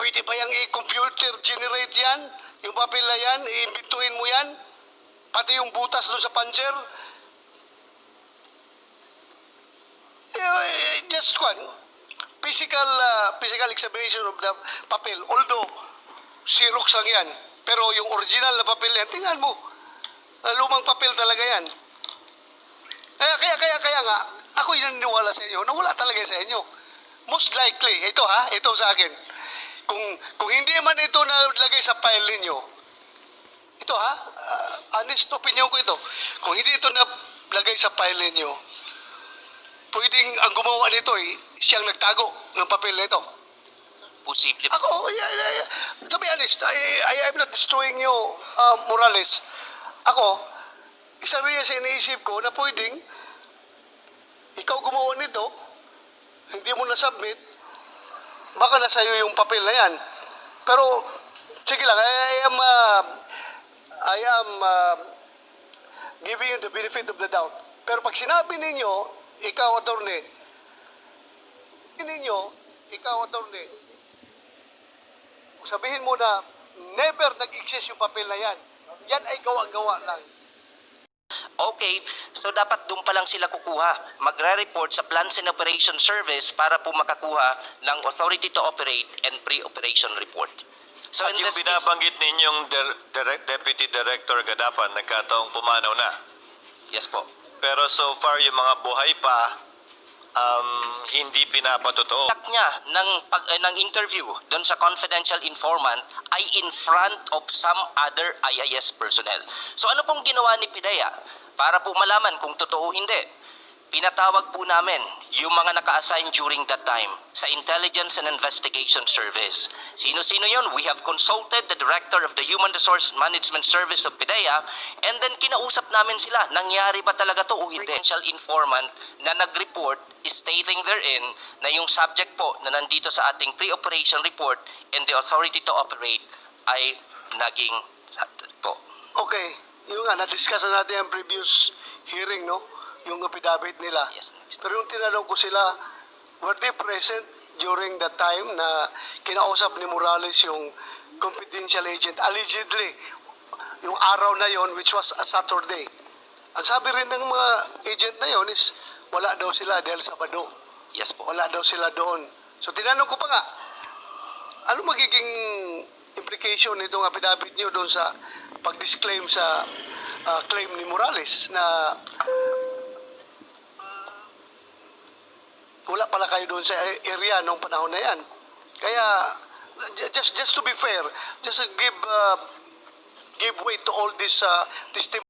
pwede ba yung i-computer generate yan? Yung papel na yan, iimbituin mo yan? Pati yung butas doon sa puncher? Eh, eh, just one, physical, uh, physical examination of the papel. Although, Xerox lang yan. Pero yung original na papel yan, tingnan mo. Na lumang papel talaga yan. Kaya, kaya, kaya, kaya nga, ako yung naniniwala sa inyo na wala talaga sa inyo. Most likely, ito ha, ito sa akin. Kung, kung hindi man ito nalagay sa file ninyo, ito ha, ah, honest opinion ko ito. Kung hindi ito nalagay sa file ninyo, pwedeng ang gumawa nito eh, siyang nagtago ng papel na ito. Posible po. Ako, I- I- to be honest, I, I am not destroying you, uh, Morales. Ako, isa rin sa iniisip ko na pwedeng ikaw gumawa nito, hindi mo na-submit, baka nasa iyo yung papel na yan. Pero, sige lang, I am, uh, I am uh, giving you the benefit of the doubt. Pero pag sinabi ninyo, ikaw, attorney, ninyo, ikaw, attorney, sabihin mo na never nag-exist yung papel na yan. Yan ay gawa-gawa lang. Okay, so dapat doon pa lang sila kukuha. Magre-report sa Plans and Operation Service para po makakuha ng Authority to Operate and Pre-Operation Report. So At in yung this case, binabanggit ninyong dir- direct Deputy Director Gadapan, nagkataong pumanaw na. yes po. Pero so far, yung mga buhay pa, um, hindi pinapatotoo. Contact niya ng, pag, eh, ng interview doon sa confidential informant ay in front of some other IIS personnel. So ano pong ginawa ni Pidea para po malaman kung totoo hindi? Pinatawag po namin yung mga naka-assign during that time sa Intelligence and Investigation Service. Sino-sino yun? We have consulted the Director of the Human Resource Management Service of PIDEA and then kinausap namin sila, nangyari ba talaga to o hindi? Potential informant na nag-report stating therein na yung subject po na nandito sa ating pre-operation report and the authority to operate ay naging po. Okay, yung nga, na-discuss na natin ang previous hearing, no? Yung affidavit nila. Yes. Pero yung tinanong ko sila, were they present during the time na kinausap ni Morales yung confidential agent, allegedly, yung araw na yon which was a Saturday. Ang sabi rin ng mga agent na yon is, wala daw sila dahil Sabado. Yes po. Wala daw sila doon. So tinanong ko pa nga, ano magiging implication nitong affidavit niyo doon sa pag-disclaim sa ah, claim ni Morales na wala pala kayo doon sa area nung panahon na yan. Kaya just just to be fair, just give uh, give way to all this uh, testimony